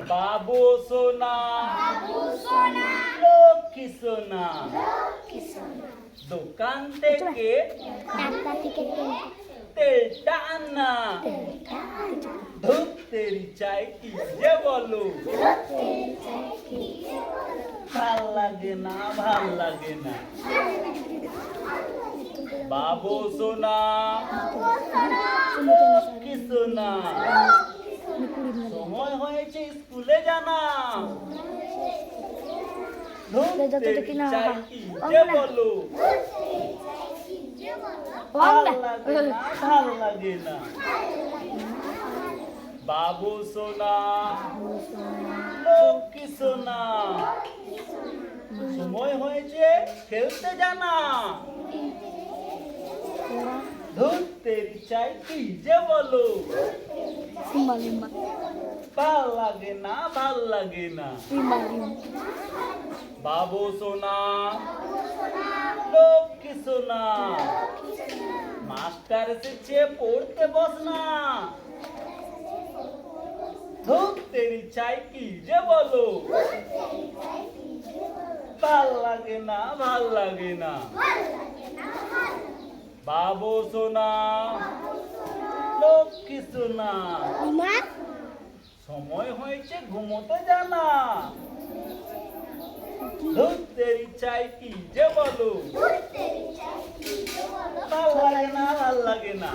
বাবু সোনা লক্ষ্মী সোনা। দোকান থেকে তেলটা আনা। ধুতেরি চাই কি যে বলো? ভালো লাগে না ভালো লাগে না। বাবু সোনা। লক্ষ্মী সোনা। সময় হয়েছে স্কুলে জানা। বাবু। সোনা। লক্ষ্মী সোনা। সময় হয়েছে খেলতে জানা। ধরতে চাই কি? যে বলো। সিম্বা লিম্বা ভালো লাগে না ভালো লাগে না সিম্বা লিম্বা বাবু সোনা লক্ষ্মী সোনা মাস্টার এসেছে পড়তে বস না ধরতে চাই কি যে বলো ভালো লাগে না ভালো লাগে না বাবু সোনা লক্ষ্মী না। সময় হয়েছে ঘুমোতে জানা। ধরতে চাই কি যে বলো? ভালো লাগে না, ভালো লাগে না।